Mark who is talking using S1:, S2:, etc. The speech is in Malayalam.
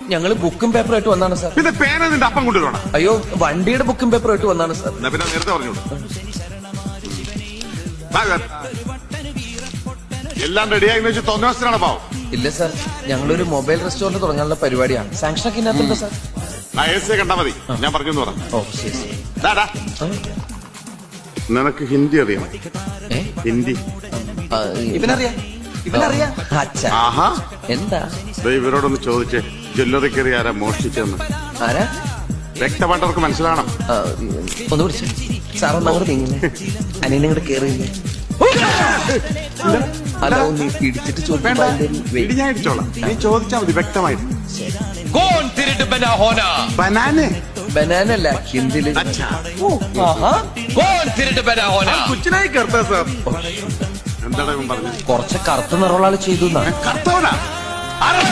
S1: ഞങ്ങൾ ബുക്കും പേപ്പറുമായിട്ട് വന്നാണ് സാർ.
S2: പിന്നെ പേന നിന്റെ അപ്പം കൊണ്ടുവരണം
S1: അയ്യോ വണ്ടിയുടെ ബുക്കും പേപ്പറുമായിട്ട് വന്നാണ് സാർ.
S2: എന്നാ പിന്നെ നേരത്തെ പറഞ്ഞോളൂ. എല്ലാം റെഡിയായി വെച്ച് തോന്നാണ് പാവം.
S1: ഇല്ല സാർ ഞങ്ങളൊരു മൊബൈൽ റെസ്റ്റോറന്റ് തുടങ്ങാനുള്ള പരിപാടിയാണ്. സാങ്ഷൻ ഒക്കെ ഇന്നത്തെ സാർ.
S2: ആ എ സി കണ്ടാ മതി. ഞാൻ പറഞ്ഞു പറ.
S1: ഓ ശരി ശരി.
S2: ഡാടാ
S1: ആ,
S2: നിനക്ക് ഹിന്ദി അറിയാം
S1: ഏ?
S2: ഹിന്ദി.
S3: ഇവനറിയാം. ഇവനറിയാം
S1: അച്ഛാ
S2: ആഹാ
S1: എന്താ
S2: ദേ ഇവരോടൊന്ന് ചോദിച്ചേ ജ്വല്ലറി കയറി ആരാ മോഷ്ടിച്ചെന്ന്
S1: ആരാ
S2: വ്യക്തമായിട്ട് അവർക്ക് മനസ്സിലാവണം
S1: ആ, ഒന്ന് വിളിച്ചു സാർ ഒന്ന് അങ്ങോട്ട് നീങ്ങുന്നേ അനിയനെ ഇങ്ങോട്ട് കേറിയില്ലേ അല്ല ഒന്ന് ഇടിച്ചിട്ട് ചോദിക്കുമ്പോ അതിന്റെ ഒരു weight.
S2: ഇടി ഞാൻ ഇടിച്ചോളാം നീ ചോദിച്ചാ മതി വ്യക്തമായിട്ട്
S4: कौन तेरे डब्बे ना होना
S2: ബനാനെ
S1: ബനാന അല്ല ഹിന്ദിയില്
S2: അച്ഛാ
S1: ആഹാ.
S4: कौन तेरे डब्बे ना होना
S2: കൊച്ചിനായി കറുത്ത സാർ എന്താണ് ഇവൻ പറഞ്ഞത്?
S1: കുറച്ച് കറുത്ത നിറവുള്ള ആൾ ചെയ്തു എന്നാ
S2: കർത്തവനാ ആരാ?